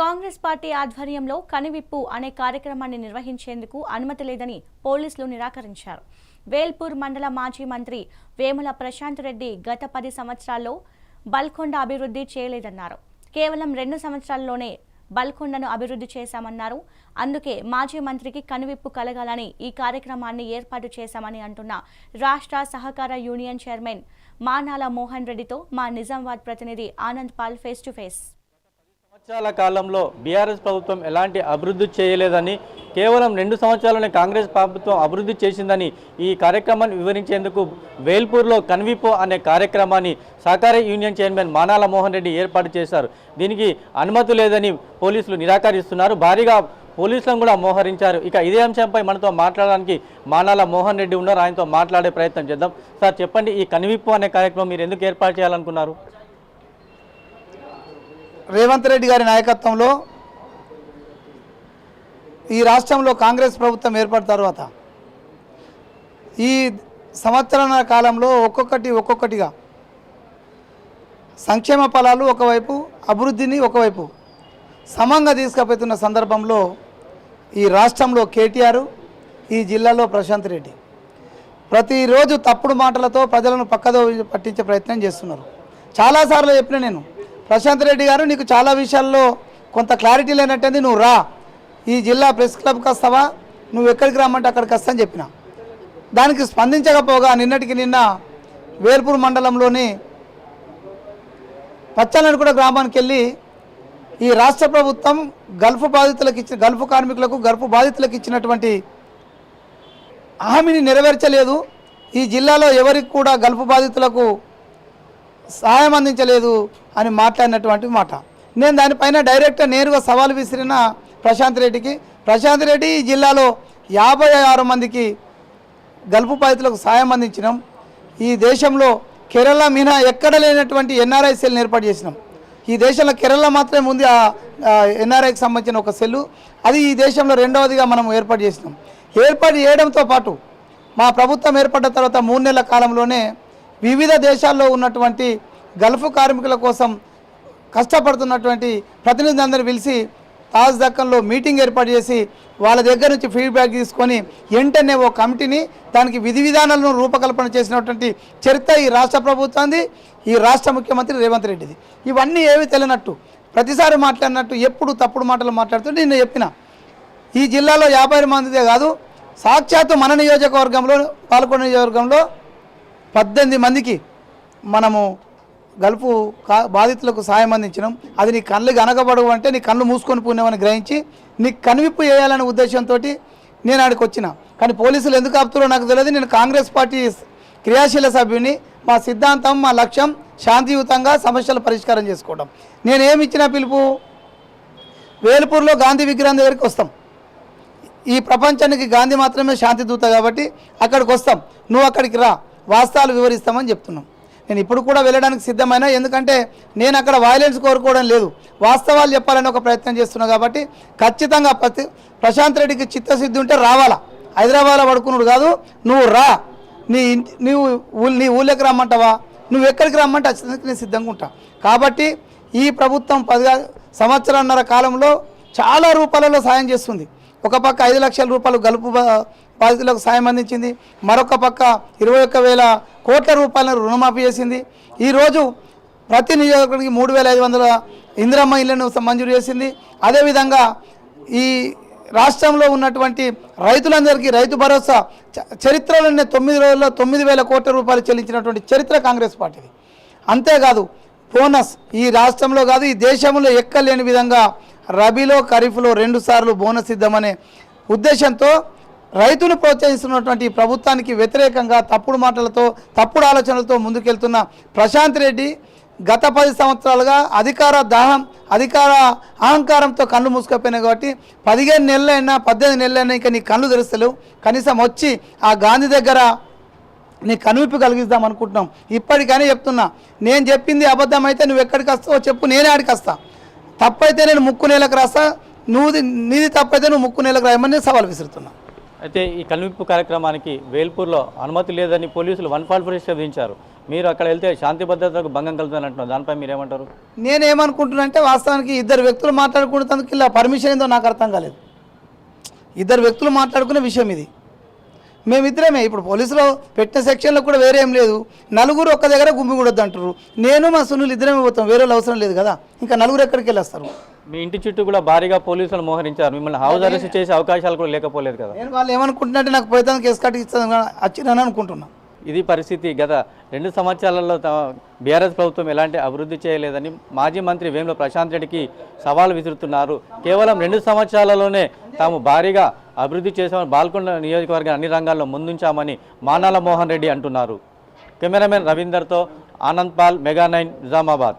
Congress party ఆధ్వర్యంలో కనివిప్పు అనే కార్యక్రమాన్ని నిర్వహించేందుకు అనుమతి లేదని పోలీసులు నిరాకరించారు. వేల్పూర్ మండల మాజీ మంత్రి వేముల ప్రశాంత్ రెడ్డి గత పది సంవత్సరాల్లో బల్కొండ అభివృద్ధి చేయలేదన్నారు. కేవలం రెండు సంవత్సరాల్లోనే బల్కొండను అభివృద్ధి చేశామన్నారు. అందుకే మాజీ మంత్రికి కనువిప్పు కలగాలని ఈ కార్యక్రమాన్ని ఏర్పాటు చేశామని అంటున్న రాష్ట్ర సహకార యూనియన్ చైర్మన్ మానాల మోహన్ రెడ్డితో మా నిజామాబాద్ ప్రతినిధి Anand Paul face to face. సంవత్సరాల కాలంలో బీఆర్ఎస్ ప్రభుత్వం ఎలాంటి అభివృద్ధి చేయలేదని కేవలం రెండు సంవత్సరాలనే కాంగ్రెస్ ప్రభుత్వం అభివృద్ధి చేసిందని ఈ కార్యక్రమాన్ని వివరించేందుకు వేల్పూర్లో కన్విపో అనే కార్యక్రమాన్ని సహకార యూనియన్ చైర్మన్ మానాల మోహన్ రెడ్డి ఏర్పాటు చేశారు. దీనికి అనుమతి లేదని పోలీసులు నిరాకరిస్తున్నారు. భారీగా పోలీసులను కూడా మోహరించారు. ఇక ఇదే అంశంపై మనతో మాట్లాడడానికి మానాల మోహన్ రెడ్డి ఉన్నారు. ఆయనతో మాట్లాడే ప్రయత్నం చేద్దాం. సార్ చెప్పండి ఈ కన్విప్పు అనే కార్యక్రమం మీరు ఎందుకు ఏర్పాటు చేయాలనుకున్నారు? రేవంత్ రెడ్డి గారి నాయకత్వంలో ఈ రాష్ట్రంలో కాంగ్రెస్ ప్రభుత్వం ఏర్పడిన తర్వాత ఈ సంవత్సరాల కాలంలో ఒక్కొక్కటి ఒక్కొక్కటిగా సంక్షేమ ఫలాలు ఒకవైపు అభివృద్ధిని ఒకవైపు సమంగా తీసుకుపోతున్న సందర్భంలో ఈ రాష్ట్రంలో కేటీఆర్ ఈ జిల్లాలో ప్రశాంత్ రెడ్డి. ప్రతిరోజు తప్పుడు మాటలతో ప్రజలను పక్కదో పట్టించే ప్రయత్నం చేస్తున్నారు. చాలాసార్లు చెప్పిన నేను ప్రశాంత్ రెడ్డి గారు నీకు చాలా విషయాల్లో కొంత క్లారిటీ లేనట్టుంది నువ్వు రా. ఈ జిల్లా ప్రెస్ క్లబ్కి వస్తావా నువ్వు ఎక్కడికి రమ్మంటే అక్కడికి వస్తా అని చెప్పిన. దానికి స్పందించకపోగా నిన్నటికి నిన్న వేర్పూర్ మండలంలోని పచ్చలనకుడ గ్రామానికి వెళ్ళి ఈ రాష్ట్ర ప్రభుత్వం గల్ఫ్ బాధితులకు ఇచ్చిన గల్ఫ్ కార్మికులకు గల్ఫ్ బాధితులకు ఇచ్చినటువంటి హామీని నెరవేర్చలేదు. ఈ జిల్లాలో ఎవరికి కూడా గల్ఫ్ బాధితులకు సహాయం అందించలేదు అని మాట్లాడినటువంటి మాట. నేను దానిపైన డైరెక్ట్ నేరుగా సవాల్ విసిరిన ప్రశాంత్ రెడ్డికి ప్రశాంత్ రెడ్డి ఈ జిల్లాలో యాభై ఆరు మందికి గల్పు బాధితులకు సాయం అందించినాం. ఈ దేశంలో కేరళ మినహా ఎక్కడ లేనటువంటి ఎన్ఆర్ఐ సెల్ని ఏర్పాటు చేసినాం. ఈ దేశంలో కేరళ మాత్రమే ఉంది ఆ ఎన్ఆర్ఐకి సంబంధించిన ఒక సెల్లు. అది ఈ దేశంలో రెండవదిగా మనం ఏర్పాటు చేసినాం. ఏర్పాటు చేయడంతో పాటు మా ప్రభుత్వం ఏర్పడ్డ తర్వాత మూడు నెలల కాలంలోనే వివిధ దేశాల్లో ఉన్నటువంటి గల్ఫ్ కార్మికుల కోసం కష్టపడుతున్నటువంటి ప్రతినిధులందరూ పిలిచి తాజ్ దక్కన్లో మీటింగ్ ఏర్పాటు చేసి వాళ్ళ దగ్గర నుంచి ఫీడ్బ్యాక్ తీసుకొని వెంటనే ఓ కమిటీని దానికి విధి విధానాలను రూపకల్పన చేసినటువంటి చరిత్ర ఈ రాష్ట్ర ప్రభుత్వాన్ని ఈ రాష్ట్ర ముఖ్యమంత్రి రేవంత్ రెడ్డిది. ఇవన్నీ ఏవి తెలియనట్టు ప్రతిసారి మాట్లాడినట్టు ఎప్పుడు తప్పుడు మాటలు మాట్లాడుతూ నేను చెప్పిన ఈ జిల్లాలో యాభై మందిదే కాదు సాక్షాత్తు మన నియోజకవర్గంలో పాల్గొన్న నియోజకవర్గంలో పద్దెనిమిది మందికి మనము గల్పు కా బాధితులకు సాయం అందించినాం. అది నీ కళ్ళు గనకబడవు అంటే నీ కళ్ళు మూసుకొని పోయినామని గ్రహించి నీ కనువిప్పు వేయాలనే ఉద్దేశంతో నేను ఆడికి వచ్చిన. కానీ పోలీసులు ఎందుకు ఆపుతారో నాకు తెలియదు. నేను కాంగ్రెస్ పార్టీ క్రియాశీల సభ్యుని. మా సిద్ధాంతం మా లక్ష్యం శాంతియుతంగా సమస్యలు పరిష్కారం చేసుకోవడం. నేను ఏమి ఇచ్చిన పిలుపు? వేల్పూర్లో గాంధీ విగ్రహం దగ్గరికి వస్తాం. ఈ ప్రపంచానికి గాంధీ మాత్రమే శాంతి దూత కాబట్టి అక్కడికి వస్తాం. నువ్వు అక్కడికి రా. వాస్తవాలు వివరిస్తామని చెప్తున్నాం. నేను ఇప్పుడు కూడా వెళ్ళడానికి సిద్ధమైన ఎందుకంటే నేను అక్కడ వైలెన్స్ కోరుకోవడం లేదు. వాస్తవాలు చెప్పాలని ఒక ప్రయత్నం చేస్తున్నా కాబట్టి ఖచ్చితంగా ప్రతి ప్రశాంత్ రెడ్డికి చిత్తశుద్ధి ఉంటే రావాలా? హైదరాబాద్లో పడుకున్నాడు కాదు నువ్వు రా. నీ ఇంటి నువ్వు నీ ఊళ్ళోకి రమ్మంటావా? నువ్వు ఎక్కడికి రమ్మంటే ఖచ్చితంగా నేను సిద్ధంగా ఉంటా. కాబట్టి ఈ ప్రభుత్వం పది సంవత్సరాన్నర కాలంలో చాలా రూపాలలో సాయం చేస్తుంది. ఒక పక్క ఐదు లక్షల రూపాయలు గలుపు బాధితులకు సాయం అందించింది. మరొక పక్క ఇరవై ఒక్క వేల కోట్ల రూపాయలను రుణమాఫీ చేసింది. ఈరోజు ప్రతి నియోజకవర్గానికి మూడు వేల ఐదు వందల ఇందిరమ్మ ఇళ్ళను మంజూరు చేసింది. అదేవిధంగా ఈ రాష్ట్రంలో ఉన్నటువంటి రైతులందరికీ రైతు భరోసా చ- చరిత్రలోనే తొమ్మిది రోజుల్లో తొమ్మిది వేల కోట్ల రూపాయలు చెల్లించినటువంటి చరిత్ర కాంగ్రెస్ పార్టీది. అంతేకాదు బోనస్ ఈ రాష్ట్రంలో కాదు ఈ దేశంలో ఎక్కలేని విధంగా రబీలో ఖరీఫ్లో రెండు సార్లు బోనస్ ఇద్దామనే ఉద్దేశంతో రైతును ప్రోత్సహిస్తున్నటువంటి ప్రభుత్వానికి వ్యతిరేకంగా తప్పుడు మాటలతో తప్పుడు ఆలోచనలతో ముందుకెళ్తున్న ప్రశాంత్ రెడ్డి గత పది సంవత్సరాలుగా అధికార దాహం అధికార అహంకారంతో కళ్ళు మూసుకపోయినాయి కాబట్టి పదిహేను నెలలైనా పద్దెనిమిది నెలలైనా ఇంకా నీ కళ్ళు తెరుస్తలేవు. కనీసం వచ్చి ఆ గాంధీ దగ్గర నీ కనువిప్పు కలిగిద్దాం అనుకుంటున్నాం. ఇప్పటికైనా చెప్తున్నా. నేను చెప్పింది అబద్ధం అయితే నువ్వు ఎక్కడికి వస్తావో చెప్పు నేనే ఆడికి వస్తా. తప్పైతే నేను ముక్కు నేలకు రాస్తా నువ్వు నీది తప్పైతే నువ్వు ముక్కు నేలకు రాయమని నేను సవాల్ విసురుతున్నా. అయితే ఈ కనువిప్పు కార్యక్రమానికి వేల్పూర్లో అనుమతి లేదని పోలీసులు వన్ ఫాల్ విధించారు మీరు అక్కడ వెళ్తే శాంతి భద్రతకు భంగం కలుగుతుంది అంటున్నారు. దానిపై మీరేమంటారు? నేనేమనుకుంటున్నా అంటే వాస్తవానికి ఇద్దరు వ్యక్తులు మాట్లాడుకునేందుకు ఇలా పర్మిషన్ ఏందో నాకు అర్థం కాలేదు. ఇద్దరు వ్యక్తులు మాట్లాడుకునే విషయం ఇది. మేమిద్దరమే. ఇప్పుడు పోలీసులో పెట్టిన సెక్షన్లో కూడా వేరే ఏం లేదు. నలుగురు ఒక్క దగ్గర గుమ్మిగూడొద్దు అంటారు నేను మా సునీల్ ఇద్దరమే పోతాం. వేరే వాళ్ళు అవసరం లేదు కదా. ఇంకా నలుగురు ఎక్కడికి వెళ్ళేస్తారు? మీ ఇంటి చుట్టూ కూడా భారీగా పోలీసులు మోహరించారు. మిమ్మల్ని హౌస్ అరెస్ట్ చేసే అవకాశాలు కూడా లేకపోలేదు కదా. నేను వాళ్ళు ఏమనుకుంటున్నట్టే నాకు పోయితాను కేసు కట్టి ఇస్తాను వచ్చిందని అనుకుంటున్నా. ఇది పరిస్థితి గత రెండు సంవత్సరాలలో బీఆర్ఎస్ ప్రభుత్వం ఎలాంటి అభివృద్ధి చేయలేదని మాజీ మంత్రి వేముల ప్రశాంత్ రెడ్డికి సవాల్ విసురుతున్నారు. కేవలం రెండు సంవత్సరాలలోనే తాము భారీగా అభివృద్ధి చేశామని బాల్కొండ నియోజకవర్గం అన్ని రంగాల్లో ముందుంచామని మానాల మోహన్ రెడ్డి అంటున్నారు. కెమెరామెన్ రవీందర్తో ఆనంద్ పాల్ మెగా నైన్ నిజామాబాద్.